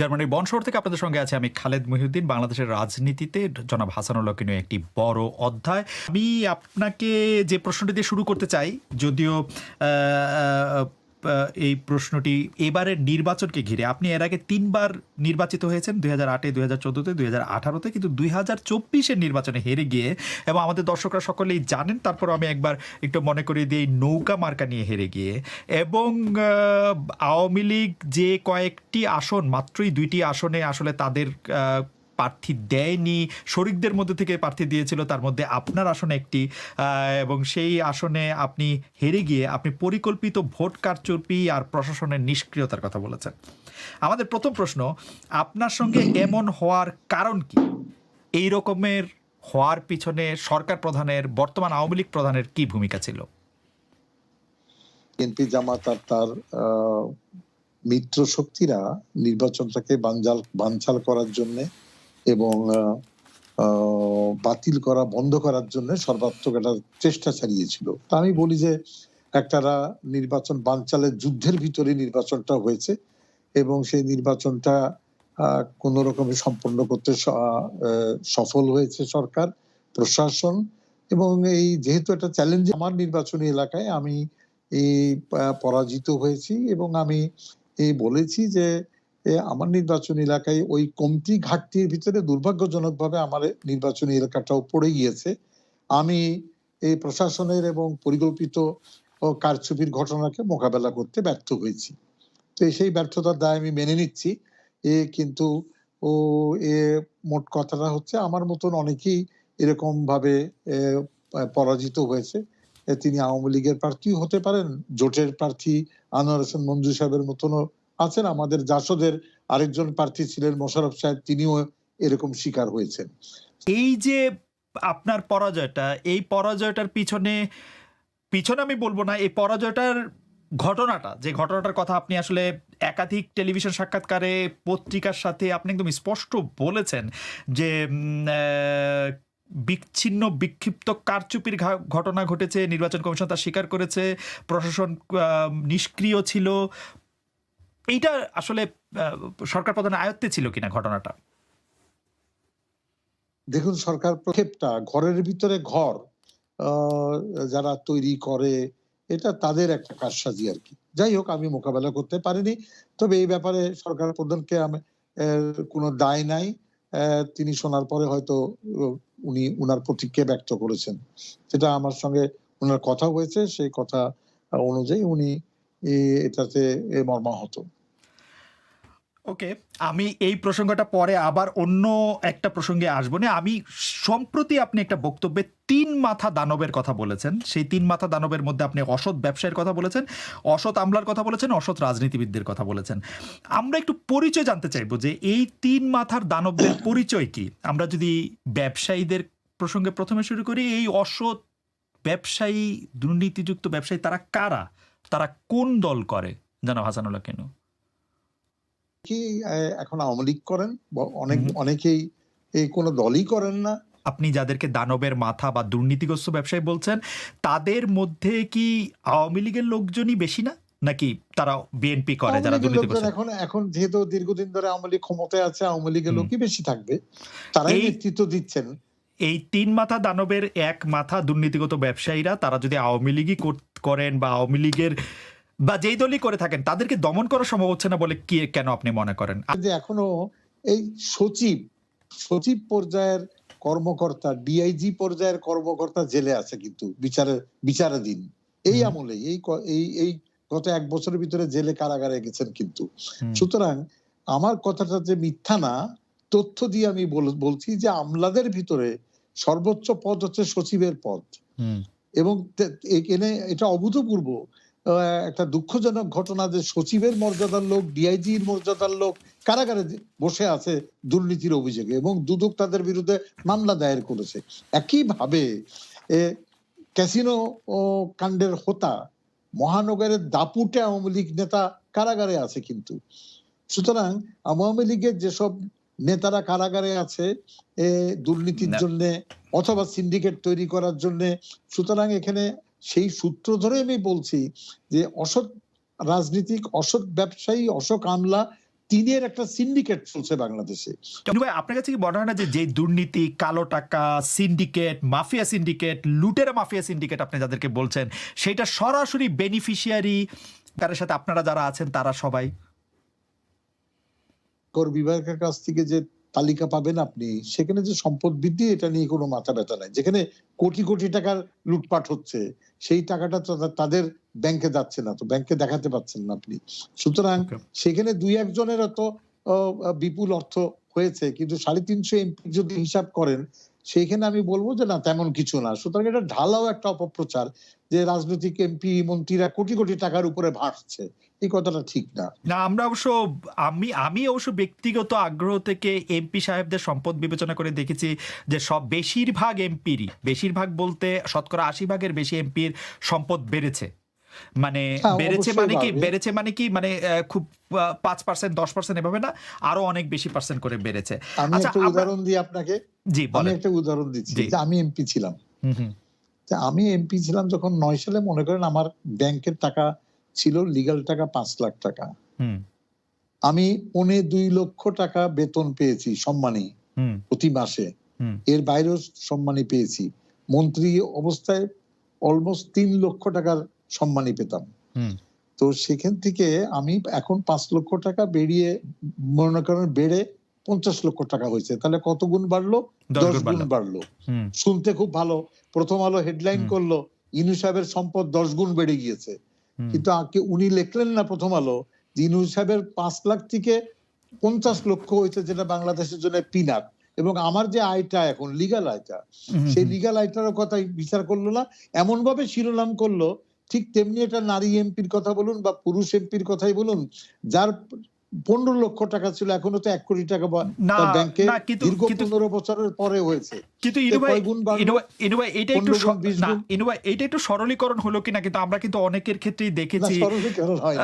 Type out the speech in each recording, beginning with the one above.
জার্মানির বন শহর থেকে আপনাদের সঙ্গে আছে আমি খালেদ মহিউদ্দিন, বাংলাদেশের রাজনীতিতে। জনাব হাসানুল্লাহকে নিয়ে একটি বড় অধ্যায়। আমি আপনাকে যে প্রশ্নটি দিয়ে শুরু করতে চাই, যদিও এই প্রশ্নটি এবারের নির্বাচনকে ঘিরে। আপনি এর আগে তিনবার নির্বাচিত হয়েছেন, দুই হাজার আটে, দুই হাজার চোদ্দোতে, দুই হাজার আঠারোতে, কিন্তু দুই হাজার চব্বিশের নির্বাচনে হেরে গিয়ে এবং আমাদের দর্শকরা সকলেই জানেন, তারপর আমি একবার একটু মনে করি দিয়ে এই নৌকা মার্কা নিয়ে হেরে গিয়ে। এবং আওয়ামী লীগ যে কয়েকটি আসন, মাত্রই দুইটি আসনে আসলে তাদের প্রার্থী দেয়নি। শরিকদের মধ্যে থেকে প্রার্থী দিয়েছিল, তার মধ্যে আপনার আসনে একটি। এবং সেই আসনে আপনি হেরে গিয়ে আপনি পরিকল্পিত ভোট কারচুপি আর প্রশাসনের নিষ্ক্রিয়তার কথা বলেছেন। আমাদের প্রথম প্রশ্ন, আপনার সঙ্গে এমন হওয়ার কারণ কি? এই রকমের হওয়ার পিছনে সরকার প্রধানের, বর্তমান আওয়ামী লীগ প্রধানের কি ভূমিকা ছিল? বিএনপি জামাত আর তার মিত্র শক্তিরা নির্বাচনটাকে বানজাল বানচাল করার জন্য এবং বাতিল করা, বন্ধ করার জন্য সর্বাত্মক একটা চেষ্টা চালিয়েছিল। তা আমি বলি যে একটারা নির্বাচন বানচালের যুদ্ধের ভিতরে নির্বাচনটা হয়েছে এবং সেই নির্বাচনটা কোনো রকমে সম্পন্ন করতে সফল হয়েছে সরকার, প্রশাসন এবং এই যেহেতু একটা চ্যালেঞ্জ আমার নির্বাচনী এলাকায়, আমি এই পরাজিত হয়েছি এবং আমি এই বলেছি যে আমার নির্বাচনী এলাকায় ওই কমতি ঘাটতির ভিতরে দুর্ভাগ্যজনকভাবে আমার নির্বাচনী এলাকাটাও পড়ে গিয়েছে। আমি এই প্রশাসনের এবং পরিকল্পিত কারচুপির ঘটনাকে মোকাবেলা করতে ব্যর্থ হয়েছি। তো সেই ব্যর্থতার দায় আমি মেনে নিচ্ছি। এ কিন্তু ও এ মোট কথাটা হচ্ছে আমার মতন অনেকেই এরকম ভাবে পরাজিত হয়েছে। তিনি আওয়ামী লীগের প্রার্থী হতে পারেন, জোটের প্রার্থী আনোয়ার হোসেন মঞ্জু সাহেবের মতনও আছেন। আমাদের জাসদের আরেকজন প্রার্থী ছিলেন মোশারফ সাহেব, তিনিও এরকম শিকার হয়েছেন। এই যে আপনার পরাজয়টা, এই পরাজয়টার পিছনে পিছনে আমি বলব না, এই পরাজয়টার ঘটনাটা, যে ঘটনাটার কথা আপনি আসলে একাধিক টেলিভিশন সাক্ষাৎকারে, পত্রিকার সাথে আপনি একদম স্পষ্ট বলেছেন যে বিচ্ছিন্ন, বিক্ষিপ্ত কারচুপির ঘটনা ঘটেছে, নির্বাচন কমিশন তা স্বীকার করেছে, প্রশাসন নিষ্ক্রিয় ছিল এইটা আসলে সরকার প্রধানের আয়ত্তে ছিল কিনা ঘটনাটা? দেখুন, সরকার প্রক্ষেপটা, ঘরের ভিতরে ঘর যারা তৈরি করে, এটা তাদের একটা কারসাজি আর কি। যাই হোক, আমি মোকাবেলা করতে পারিনি, তবে এই ব্যাপারে সরকার প্রধানকে আমি কোনো দায় নাই। তিনি শোনার পরে হয়তো উনি উনার প্রতিক্রিয়া ব্যক্ত করেছেন। সেটা আমার সঙ্গে ওনার কথা হয়েছে, সেই কথা অনুযায়ী উনি এটাতে মর্মাহত। ওকে, আমি এই প্রসঙ্গটা পরে আবার অন্য একটা প্রসঙ্গে আসব না আমি সম্প্রতি আপনি একটা বক্তব্যে তিন মাথা দানবের কথা বলেছেন। সেই তিন মাথা দানবের মধ্যে আপনি অসৎ ব্যবসায়ের কথা বলেছেন, অসৎ আমলার কথা বলেছেন, অসৎ রাজনীতিবিদদের কথা বলেছেন। আমরা একটু পরিচয় জানতে চাইব যে এই তিন মাথার দানবদের পরিচয় কি? আমরা যদি ব্যবসায়ীদের প্রসঙ্গে প্রথমে শুরু করি, এই অসৎ ব্যবসায়ী, দুর্নীতিযুক্ত ব্যবসায়ী তারা কারা? তারা কোন দল করে? জানাব হাসানুল্লাহ কেন? কি এখন আওয়ামী লীগ করেন? অনেক অনেকেই এই কোনো দলই করেন না। আপনি যাদেরকে দানবের মাথা বা দুর্নীতিগ্রস্ত ব্যবসায়ী বলছেন তাদের মধ্যে কি আওয়ামী লীগের লোকজনই বেশি না? নাকি তারা বিএনপি করে যারা দুর্নীতিগ্রস্ত? এখন এখন যেহেতু দীর্ঘদিন ধরে আওয়ামী লীগ ক্ষমতায় আছে আওয়ামী লীগের লোকই বেশি থাকবে। তারাই নেতৃত্ব দিচ্ছেন। এই তিন মাথা দানবের এক মাথা দুর্নীতিগত ব্যবসায়ীরা তারা যদি আওয়ামী লীগই কর- করেন বা আওয়ামী লীগের বা যেই দলই করে থাকেন তাদেরকে দমন করা সম্ভব হচ্ছে না বলে কি কেন আপনি মনে করেন? যে এখনও এই সচিব সচিব পর্যায়ের কর্মকর্তা ডিআইজি পর্যায়ের কর্মকর্তা জেলে আছে কিন্তু বিচারের বিচারাধীন। এই আমলে এই এই গত এক বছরের ভিতরে জেলে কারাগারে গেছেন কিন্তু। সুতরাং আমার কথাটা যে মিথ্যা না তথ্য দিয়ে আমি বল- বলছি যে আমলাদের ভিতরে সর্বোচ্চ পদ হচ্ছে সচিবের পদ। এবং এটা অভূতপূর্ব একটা দুঃখজনক ঘটনা যে সচিবের মর্যাদার লোক ডিআইজির মর্যাদার লোক কারাগারে বসে আছে দুর্নীতির অভিযোগে এবং দুদক তাদের বিরুদ্ধে মামলা দায়ের করেছে একইভাবে এ ক্যাসিনো কাণ্ডের হোতা মহানগরের দাপুটে আওয়ামী লীগ নেতা কারাগারে আছে কিন্তু সুতরাং আওয়ামী লীগের যেসব নেতারা কারাগারে আছে এ দুর্নীতির। জন্য অথবা সিন্ডিকেট তৈরি করার জন্য সুতরাং এখানে সেই সূত্র ধরে আমি বলছি যে অসৎ রাজনীতিক অসৎ ব্যবসায়ী অসৎ আমলা তিনের একটা সিন্ডিকেট চলছে বাংলাদেশে। আপনার কাছে কি মনে হয় না যে যে দুর্নীতি কালো টাকা সিন্ডিকেট মাফিয়া সিন্ডিকেট লুটেরা মাফিয়া সিন্ডিকেট আপনি যাদেরকে বলছেন সেটা সরাসরি বেনিফিশিয়ারি কারের সাথে আপনারা যারা আছেন তারা সবাই? কর বিভাগের কাছ থেকে যে তালিকা পাবেন আপনি। সেখানে যে সম্পদ বৃদ্ধি এটা নিয়ে কোনো মাথা ব্যথা নাই। যেখানে কোটি কোটি টাকার লুটপাট হচ্ছে সেই টাকাটা তো তাদের ব্যাংকে যাচ্ছে না তো ব্যাংকে দেখাতে পাচ্ছেন না আপনি। সুতরাং সেখানে দুই একজনের অত বিপুল অর্থ হয়েছে কিন্তু সাড়ে তিনশো এমপি যদি হিসাব করেন সেইখানে আমি বলব যে না, তেমন কিছু না। সুতরাং এটা ঢালাও একটা অপপ্রচার যে রাজনৈতিক এমপি, মন্ত্রীরা কোটি কোটি টাকার উপরে ভাসছে। এই কথাটা ঠিক না। না, আমরা অবশ্য আমি আমি অবশ্য ব্যক্তিগত আগ্রহ থেকে এমপি সাহেবদের সম্পদ বিবেচনা করে দেখেছি যে সব বেশিরভাগ এমপিরই। বেশিরভাগ বলতে শতকরা আশি ভাগের বেশি এমপির সম্পদ বেড়েছে। মানে হ্যাঁ, বেড়েছে মানে কি বেড়েছে মানে কি মানে খুব পাঁচ পার্সেন্ট দশ পার্সেন্ট এভাবে না আরও অনেক বেশি পার্সেন্ট করে বেড়েছে। আচ্ছা, উদাহরণ দিই আপনাকে। জি আমি একটা উদাহরণ দিচ্ছি যে আমি এমপি ছিলাম। আমি এমপি ছিলাম যখন নয় সালে মনে করেন আমার ব্যাংকের টাকা ছিল লিগাল টাকা পাঁচ লাখ টাকা। হুম। আমি পৌনে দুই লক্ষ টাকা বেতন পেয়েছি সম্মানী হুম। প্রতি মাসে। হুম। এর বাইরেও সম্মানী পেয়েছি। মন্ত্রী অবস্থায় অলমোস্ট তিন লক্ষ টাকার সম্মানী পেতাম। তো সেখান থেকে আমি এখন পাঁচ লক্ষ টাকা বেরিয়ে মনে করেন বেড়ে পঞ্চাশ লক্ষ টাকা হয়েছে। তাহলে কত গুণ বাড়লো? দশ গুণ বাড়লো। শুনতে খুব ভালো। প্রথম আলো হেডলাইন করল ইনু সাহেবের সম্পদ দশ গুণ বেড়ে গিয়েছে। কিন্তু আগে উনি লিখলেন না প্রথম আলো যে ইনু সাহেবের পাঁচ লাখ থেকে পঞ্চাশ লক্ষ হয়েছে যেটা বাংলাদেশের জন্য পিনাক। এবং আমার যে আয়টা এখন লিগাল আয়টা সেই লিগাল আয়টারও কথা বিচার করল না। এমন ভাবে শিরোনাম করল ঠিক তেমনি এটা নারী এমপির কথা বলুন বা পুরুষ এমপির কথাই বলুন যার পনেরো লক্ষ টাকা ছিল এখনও তো এক কোটি টাকা না ব্যাংকে দীর্ঘ পনেরো বছরের পরে হয়েছে। কিন্তু এটা একটু এটা সরলীকরণ হলো কিনা কিন্তু আমরা কিন্তু অনেকের ক্ষেত্রেই দেখেছি। হয়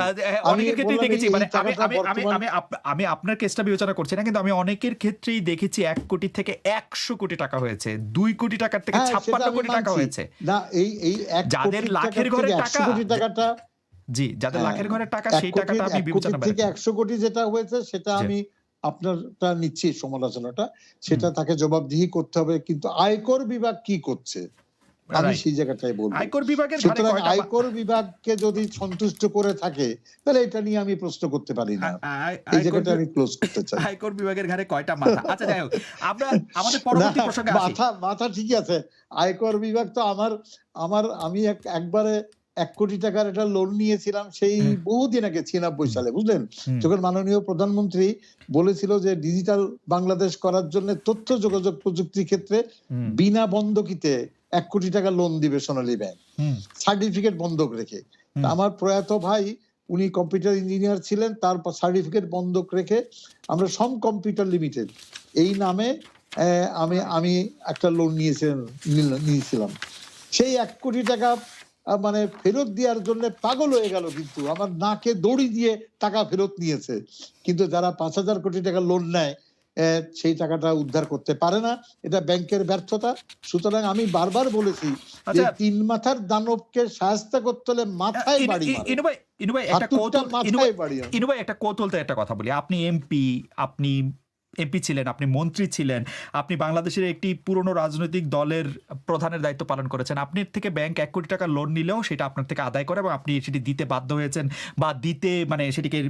অনেকের ক্ষেত্রেই দেখেছি মানে আমি আমি আমি আমি আপনার কেসটা বিবেচনা করছি না কিন্তু আমি অনেকের ক্ষেত্রেই দেখেছি এক কোটি থেকে একশো কোটি টাকা হয়েছে দুই কোটি টাকার থেকে হ্যাঁ, ছাপ্পান্ন কোটি টাকা হয়েছে। না এই এই যাদের লাখের ঘরে টাকা, কোটি টাকাটা জি যাদের হ্যাঁ, লাখের ঘরের টাকা সেই টাকাটা আমি বিবেচনা থেকে একশো কোটি যেটা হয়েছে সেটা আমি আপনারটা নিচ্ছি সমালোচনাটা। সেটা তাকে জবাবদিহি করতে হবে কিন্তু আয়কর বিভাগ কি করছে? আমি সেই জায়গাটাই বলব। আয়কর বিভাগের সুতরাং কয়টা আয়কর বিভাগকে যদি সন্তুষ্ট করে থাকে তাহলে এটা নিয়ে আমি প্রশ্ন করতে পারি না। আ- এই জায়গাটা আমি ক্লোজ করতে চাই। আয়কর বিভাগের ঘাড়ে কয়টা মাথা? আচ্ছা যাই হোক আমরা আমাদের পরবর্তী প্রসঙ্গে আসি। মাথা মাথা ঠিকই আছে। আয়কর বিভাগ তো আমার আমার আমি এক- একবারে এক কোটি টাকার একটা লোন নিয়েছিলাম সেই বহুদিন আগে ছিয়ানব্বই সালে বুঝলেন? যখন মাননীয় প্রধানমন্ত্রী বলেছিল যে ডিজিটাল বাংলাদেশ করার জন্য তথ্য যোগাযোগ প্রযুক্তি ক্ষেত্রে বিনা বন্ধকিতে এক কোটি টাকা লোন দিবে সোনালী ব্যাংক। সার্টিফিকেট বন্ধক রেখে। আমার প্রয়াত ভাই উনি কম্পিউটার ইঞ্জিনিয়ার ছিলেন তার সার্টিফিকেট বন্ধক রেখে আমরা সম কম্পিউটার লিমিটেড এই নামে আমি আমি একটা লোন নিয়েছিলাম নিয়েছিলাম। সেই এক কোটি টাকা মানে ফেরত দেওয়ার জন্য পাগল হয়ে গেল কিন্তু। আমার নাকে দড়ি দিয়ে টাকা ফেরত নিয়েছে। কিন্তু যারা পাঁচ হাজার কোটি টাকা লোন নেয় সেই টাকাটা উদ্ধার করতে পারে না। এটা ব্যাংকের ব্যর্থতা। সুতরাং আমি বারবার বলেছি যে আচ্ছা। তিন মাথার দানবকে সাহায্য করতে হলে মাথায় বাড়ি ই- মারে। ইনু ভাই ইনু ভাই একটা কৌতূহল একটা কৌতূহলতে একটা কথা বলি। আপনি এমপি আপনি এমপি ছিলেন, আপনি মন্ত্রী ছিলেন, আপনি বাংলাদেশের একটি পুরনো রাজনৈতিক দলের প্রধানের দায়িত্ব পালন করেছেন, আপনি থেকে ব্যাংক এক কোটি টাকা লোন নিলেও সেটা আপনার থেকে আদায় করে এবং আপনি সেটি দিতে বাধ্য হয়েছেন বা দিতে মানে সেটিকে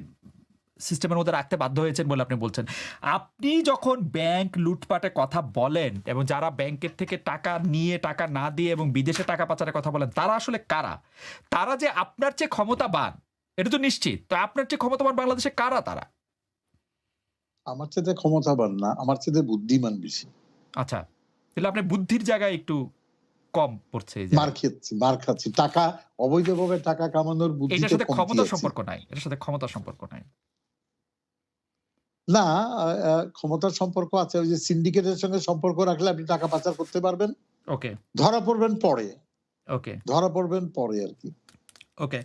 সিস্টেমের মধ্যে রাখতে বাধ্য হয়েছেন বলে আপনি বলছেন। আপনি যখন ব্যাংক লুটপাটের কথা বলেন এবং যারা ব্যাংকের থেকে টাকা নিয়ে, টাকা না দিয়ে এবং বিদেশে টাকা পাচারের কথা বলেন, তারা আসলে কারা? তারা যে আপনার চেয়ে ক্ষমতাবান, এটা তো নিশ্চিত, তো আপনার চেয়ে ক্ষমতাবান বাংলাদেশে কারা তারা? আমার চেয়ে ক্ষমতাবান না আমার চেয়ে বুদ্ধিমান বেশি। আচ্ছা তাহলে আপনার বুদ্ধির জায়গায় একটু কম পড়ছে এই মার। খেয়েছি মার খাচ্ছি। টাকা অবৈধভাবে টাকা কামানোর বুদ্ধি এটার সাথে কমতি ক্ষমতার সম্পর্ক নাই এটার সাথে ক্ষমতার সম্পর্ক নাই। না ক্ষমতার সম্পর্ক আছে ওই যে সিন্ডিকেটের সঙ্গে সম্পর্ক রাখলে আপনি টাকা পাচার করতে পারবেন। ওকে। ধরা পড়বেন পরে। ওকে। ধরা পড়বেন পরে আর কি। ওকে।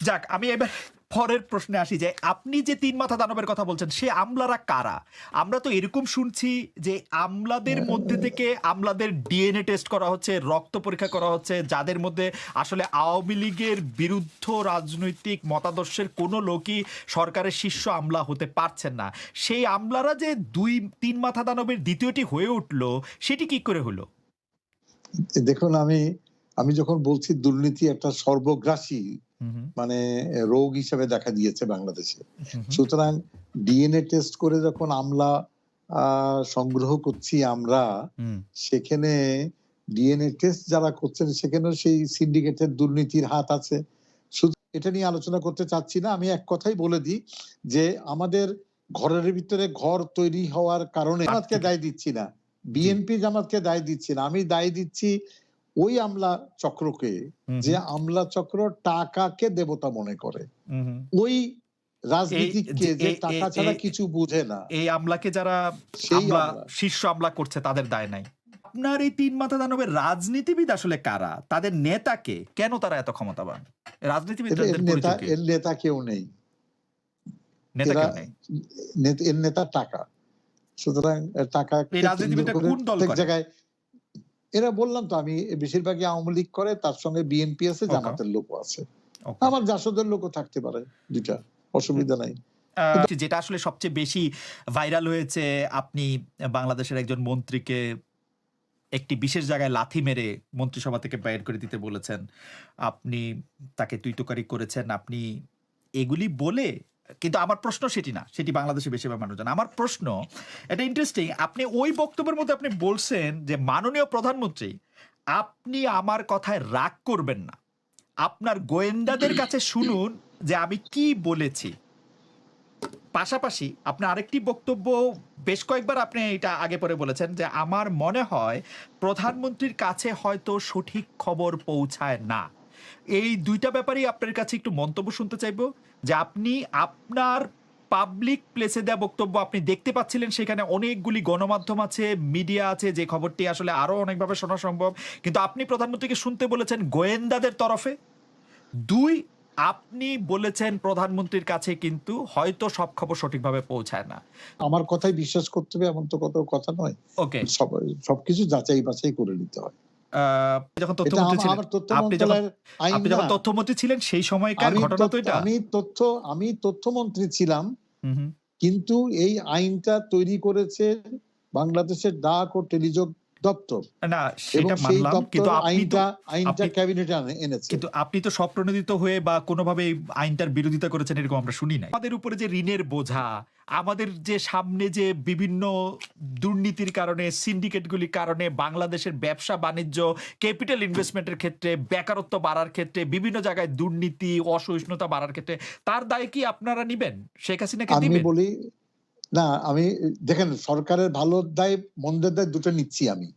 যাক আমি এবার পরের প্রশ্নে আসি যে, আপনি যে তিন মাথা দানবের কথা বলছেন, সে আমলারা কারা? আমরা তো এরকম শুনছি যে, আমলাদের মধ্যে থেকে আমলাদের ডিএনএ টেস্ট করা হচ্ছে, রক্ত পরীক্ষা করা হচ্ছে, যাদের মধ্যে আসলে আওয়ামী লীগের বিরুদ্ধ রাজনৈতিক মতাদর্শের কোনো লোকই সরকারের শীর্ষ আমলা হতে পারছেন না। সেই আমলারা যে দুই, তিন মাথা দানবের দ্বিতীয়টি হয়ে উঠল, সেটি কি করে হলো? দেখুন, আমি আমি যখন বলছি দুর্নীতি একটা সর্বগ্রাসী মানে রোগ হিসেবে দেখা দিয়েছে বাংলাদেশে। সুতরাং ডিএনএ টেস্ট করে যখন আমলা সংগ্রহ করছি আমরা সেখানে ডিএনএ টেস্ট যারা করছেন সেখানেও সেই সিন্ডিকেটের দুর্নীতির হাত আছে। শুধু এটা নিয়ে আলোচনা করতে চাচ্ছি না আমি এক কথাই বলে দিই যে আমাদের ঘরের ভিতরে ঘর তৈরি হওয়ার কারণে জামাতকে দায় দিচ্ছি না। বিএনপি জামাতকে দায় দিচ্ছি না। আমি দায় দিচ্ছি ওই আমলা চক্রকে যে আমলা চক্র টাকাকে দেবতা মনে করে। ওই রাজনীতিককে এই- যে টাকা ছাড়া কিছু বুঝে না। এই আমলাকে যারা আমলা। শীর্ষ আমলা করছে তাদের দায় নাই। আপনার এই তিন মাথা দানবের রাজনীতিবিদ আসলে কারা? তাদের নেতাকে কেন তারা এত ক্ষমতাবান? এর নেতা এর নেতা কেউ নেই। নেতা নেই? নেত- এর নেতা টাকা। সুতরাং টাকা কোন দল প্রত্যেক জায়গায় এরা বললাম তো আমি বেশিরভাগই আওয়ামী লীগ করে তার সঙ্গে বিএনপি আছে জামাতের লোকও আছে। আমার জাসদের লোকও থাকতে পারে দুইটা অসুবিধা নাই। যেটা আসলে সবচেয়ে বেশি ভাইরাল হয়েছে আপনি বাংলাদেশের একজন মন্ত্রীকে একটি বিশেষ জায়গায় লাথি মেরে মন্ত্রিসভা থেকে বাইর করে দিতে বলেছেন। আপনি তাকে তুইতকারি করেছেন আপনি এগুলি বলে কিন্তু আমার প্রশ্ন সেটি না, সেটি বাংলাদেশে বেশিরভাগ মানুষ জানে আমার প্রশ্ন, এটা ইন্টারেস্টিং আপনি ওই বক্তব্যের মধ্যে আপনি বলছেন যে মাননীয় প্রধানমন্ত্রী, আপনি আমার কথায় রাগ করবেন না। আপনার গোয়েন্দাদের কাছে শুনুন যে আমি কি বলেছি। পাশাপাশি আপনার আরেকটি বক্তব্য বেশ কয়েকবার আপনি এটা আগে পরে বলেছেন যে আমার মনে হয় প্রধানমন্ত্রীর কাছে হয়তো সঠিক খবর পৌঁছায় না। এই দুইটা ব্যাপারেই আপনার কাছে একটু মন্তব্য শুনতে চাইব যে আপনি আপনার পাবলিক প্লেসে দেওয়া বক্তব্য আপনি দেখতে পাচ্ছিলেন সেখানে অনেকগুলি গণমাধ্যম আছে মিডিয়া আছে যে খবরটি আসলে আরও অনেকভাবে শোনা সম্ভব। কিন্তু আপনি প্রধানমন্ত্রীকে শুনতে বলেছেন গোয়েন্দাদের তরফে। দুই আপনি বলেছেন প্রধানমন্ত্রীর কাছে কিন্তু হয়তো সব খবর সঠিকভাবে পৌঁছায় না। আমার কথাই বিশ্বাস করতে হবে এমন তো কত কথা নয়। ওকে সব সবকিছু যাচাই বাছাই করে নিতে হয়। যখন তথ্যমন্ত্রী ছিলেন আপনি যখন আইন আপনি যখন তথ্যমন্ত্রী ছিলেন সেই সময়কার আমি ঘটনা তো তথ্য- এটা আমি তথ্য আমি তথ্যমন্ত্রী ছিলাম। কিন্তু এই আইনটা তৈরি করেছে বাংলাদেশের ডাক ও টেলিযোগ দপ্তর। না সেটা মানলাম কিন্তু আপনি তো আইনটা ক্যাবিনেটে এনেছে। কিন্তু আপনি তো স্বপ্রণোদিত হয়ে বা কোনোভাবে আইনটার বিরোধিতা করেছেন এরকম আমরা শুনি না আমাদের উপরে যে ঋণের বোঝা আমাদের যে সামনে যে বিভিন্ন দুর্নীতির কারণে সিন্ডিকেটগুলির কারণে বাংলাদেশের ব্যবসা বাণিজ্য ক্যাপিটাল ইনভেস্টমেন্টের ক্ষেত্রে বেকারত্ব বাড়ার ক্ষেত্রে বিভিন্ন জায়গায় দুর্নীতি অসহিষ্ণুতা বাড়ার ক্ষেত্রে তার দায় কি আপনারা নিবেন? শেখ হাসিনাকে আমি বলি না আমি দেখেন সরকারের ভালো দায় মন্দের দায় দুটো নিচ্ছি আমি।